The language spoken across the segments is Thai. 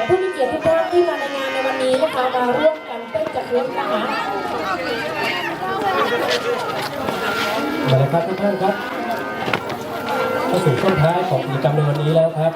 กผู้มีเกียรติทุกท่านที่มาในงานในวันนี้นะคะมาร่วมกันเต้นจักรยานนะคะมาเลยครับทุกท่านครับเข้าสู่ช่วงท้ายของกิจกรรมในวันนี้แล้วครับ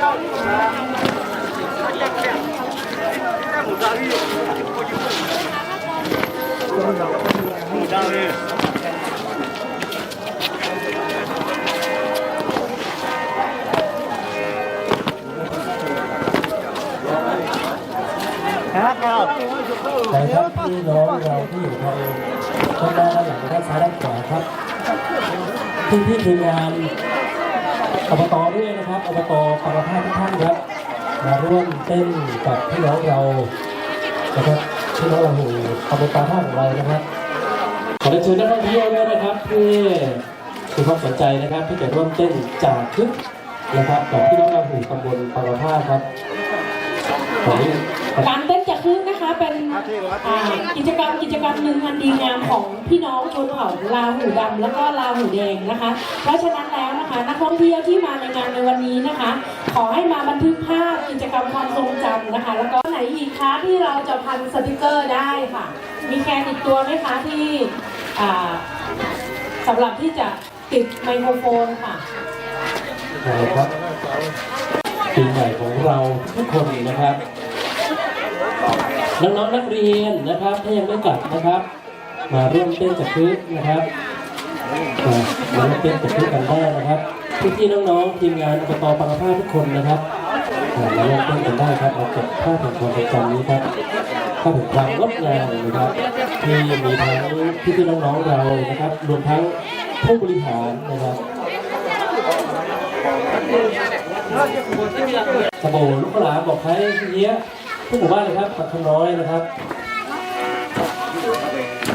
ครับ ด้านหน้าด้านหลังด้านซ้ายด้านขวาครับที่ที่ทีมงานอบตด้วยนะครับอบตปารภาทุกท่านครับมาร่วมเต้นกับพี่น้องเรานะครับพี่น้องเราหูตำบลปาท่าของเรานะครับขอเชิญนักท่องเที่ยวด้วยนะครับที่มีความสนใจนะครับที่จะร่วมเต้นจากคึกนะครับกับพี่น้องเราหูตำบลปารภาครับขอการเต้น เป็นอ่ากิจกรรมกิจกรรมหนึ่งอันดีงามของพี่น้องชนเผ่าลาหูดำแล้วก็ลาหูแดงนะคะ เพราะฉะนั้นแล้วนะคะนักท่องเที่ยวที่มาในงานในวันนี้นะคะ ขอให้มาบันทึกภาพกิจกรรมความทรงจำนะคะ แล้วก็ไหนอีกคะที่เราจะพันสติกเกอร์ได้ค่ะ มีแคนติดตัวไหมคะที่อ่าสำหรับที่จะติดไมโครโฟนค่ะนะครับปีใหม่ของเราทุกคนนะครับ น้องๆนักเรียนนะครับถ้ายังไม่กลับนะครับ มาร่วมเต้นจักรึกนะครับมาร่วมเต้นจักรึกกันได้นะครับพี่ๆน้องๆทีมงานอบตปังภาทุกคนนะครับมาร่วมเต้นกันได้ครับมาเก็บภาพแห่งความทรงจำนี้ครับภาพแห่งความงดงามนะครับ ที่มีทั้งพี่ๆน้องๆเรานะครับ รวมทั้งผู้บริหารนะครับสบู่ลูกหลานบอกใช้เยอะ ทุกหมู่บ้านเลยครับปักคำน้อยนะครับ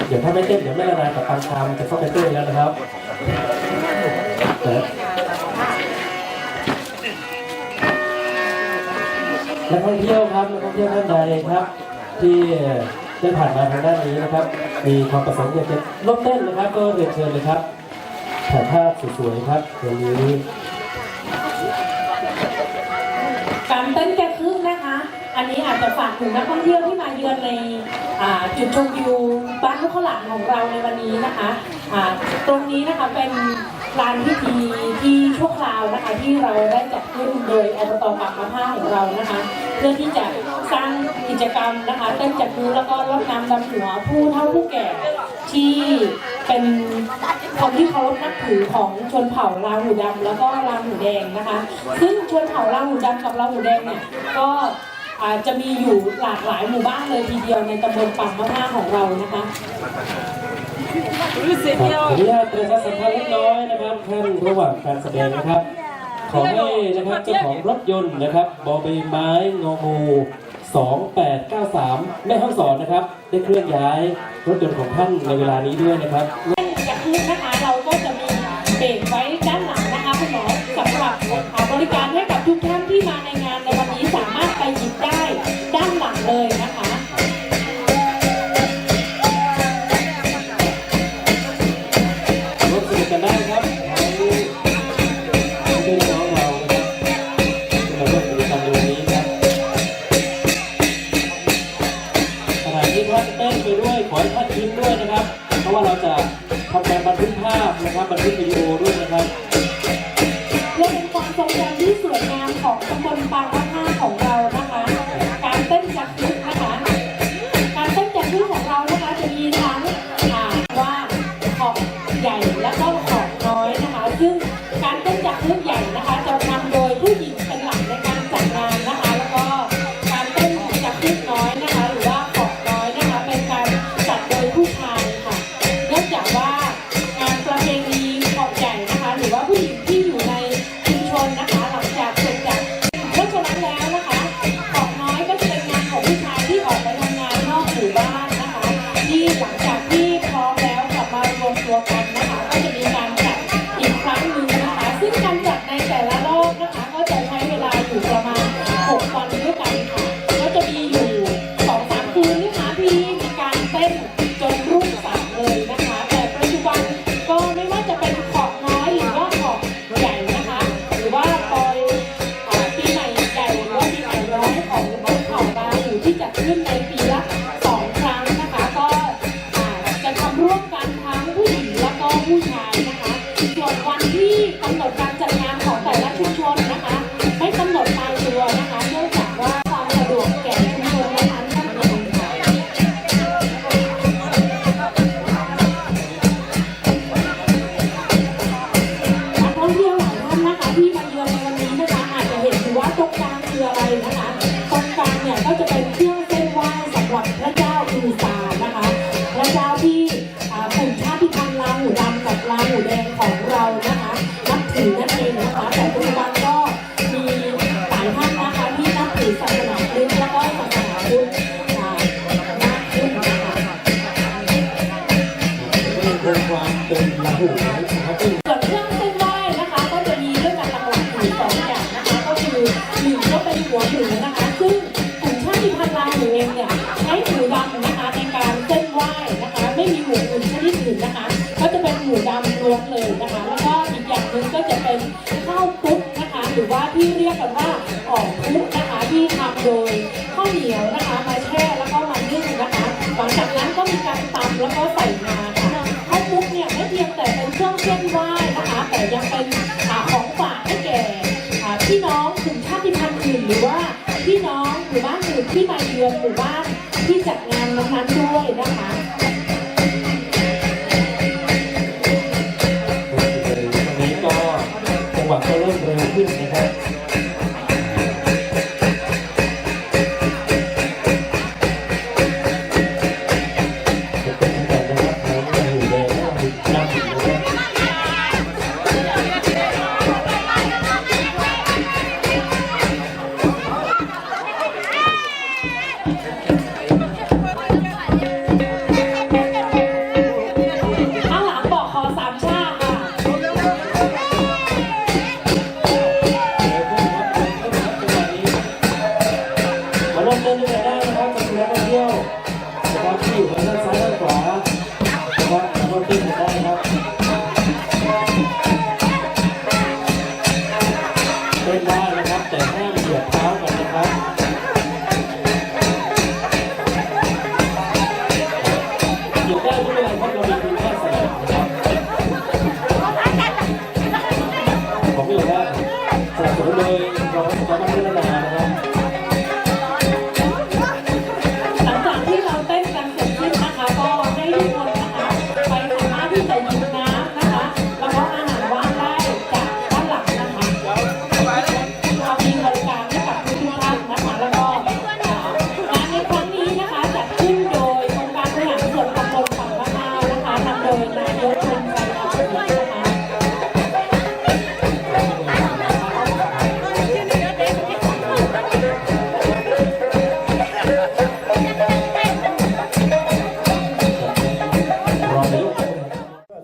เดี๋ยวถ้าไม่เต้นเดี๋ยวแม่ละนายกับปังคามจะเข้าไปเต้นแล้วนะครับนักท่องเที่ยวครับนักท่องเที่ยวท่านใดครับ ที่ได้ผ่านมาทางด้านนี้นะครับ มีความประสงค์อยากจะร่วมเต้นนะครับ ก็เรียนเชิญเลยครับถ่ายภาพสวยๆครับวันนี้ อันนี้อาจจะฝากถึงนักท่องเที่ยวที่มาเยือนในจุดชมวิวบ้านลูกข้าวหลามของเราในวันนี้นะคะตรงนี้นะคะเป็นลานพิธีที่ชั่วคราวนะคะที่เราได้จัดขึ้นโดยอบตปากมะผ้าของเรานะคะ เพื่อที่จะสร้างกิจกรรมนะคะเต้นจับมือแล้วก็รดน้ำดำหัวผู้เฒ่าผู้แก่ที่เป็นคนที่เคารพนับถือของชนเผ่าลาหูดำแล้วก็ลาหูแดงนะคะ ซึ่งชนเผ่าลาหูดำกับลาหูแดงเนี่ยก็ จจะมีอยู่หลากหลายหมู่บ้านเลยทีเดียวในตำบลปากมะผ้าของเรานะคะครับขออนุญาตประชาสัมพันธ์เล็กน้อยนะครับท่านระหว่างการแสดงนะครับ ขอให้นะครับเจ้าของรถยนต์นะครับบอใบไม้งองู 2893แม่ห้องสอนนะครับ ได้เคลื่อนย้ายรถยนต์ของท่านในเวลานี้ด้วยนะครับจากคืนนะคะเราก็จะมีเบรกไว้ด้านหลังนะคะคุณหมอสำหรับอ่าบริการให้กับทุกท่านที่มาในงานในวัน ความทรงจำที่สวยงามของตำบลบางรัก มา หัวหมูนะคะ ซึ่งกลุ่มชาติพันธุ์ลาหูเองเนี่ยใช้หมูดำนะคะในการเส้นไหว้นะคะ ไม่มีหมูอื่นชนิดอื่นนะคะ ก็จะเป็นหมูดำล้วนเลยนะคะ แล้วก็อีกอย่างหนึ่งก็จะเป็นข้าวคลุกนะคะ หรือว่าที่เรียกกันว่าออกคลุกนะคะที่ทำโดยข้าวเหนียวนะคะมาแช่แล้วก็มานึ่งนะคะหลังจากนั้นก็มีการตำแล้วก็ใส่งาค่ะข้าวมุกเนี่ยไม่เพียงแต่เป็นเครื่องเส้นไหว้ หมู่บ้านที่จัดงานนั้นด้วยนะคะ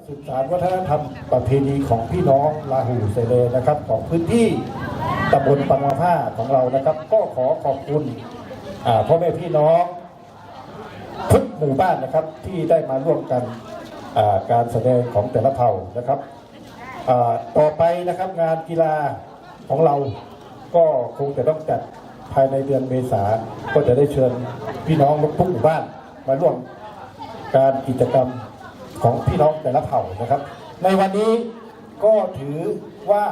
สืบสานวัฒนธรรมประเพณีของพี่น้องลาหูเซเลนะครับ ของพื้นที่ตำบลปังมาผ้าของเรานะครับ ก็ขอขอบคุณพ่อแม่พี่น้องทุกหมู่บ้านนะครับที่ได้มาร่วมกันการแสดงของแต่ละเผ่านะครับต่อไปนะครับงานกีฬาของเราก็คงจะต้องจัดภายในเดือนเมษาก็จะได้เชิญ พี่น้องทุกหมู่บ้านมาร่วมการกิจกรรมของพี่น้องแต่ละเผ่านะครับ ในวันนี้ก็ถือว่า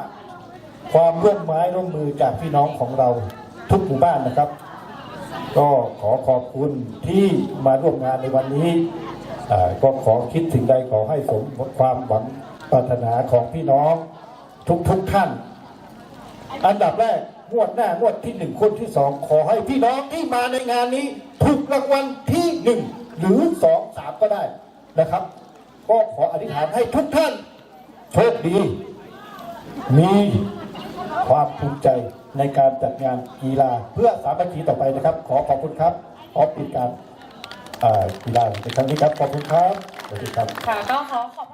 ความร่วมไม้ร่วมมือจากพี่น้องของเราทุกหมู่บ้านนะครับ ก็ขอขอบคุณที่มาร่วมงานในวันนี้ก็ขอคิดสิ่งใดขอให้สมความหวังปรารถนาของพี่น้องทุกๆท่าน อันดับแรก งวดหน้างวดที่หนึ่งคนที่สองขอให้พี่น้องที่มาในงานนี้ถูกรางวัลที่หนึ่งหรือสองสามก็ได้นะครับ ก็ขออธิษฐานให้ทุกท่านโชคดี มีความภูมิใจในการจัดงานกีฬาเพื่อสามัคคีต่อไปนะครับ ขอขอบคุณครับขอปิดการกีฬาในครั้งนี้ครับขอบคุณครับสวัสดีครับ ค่ะก็ขอขอบ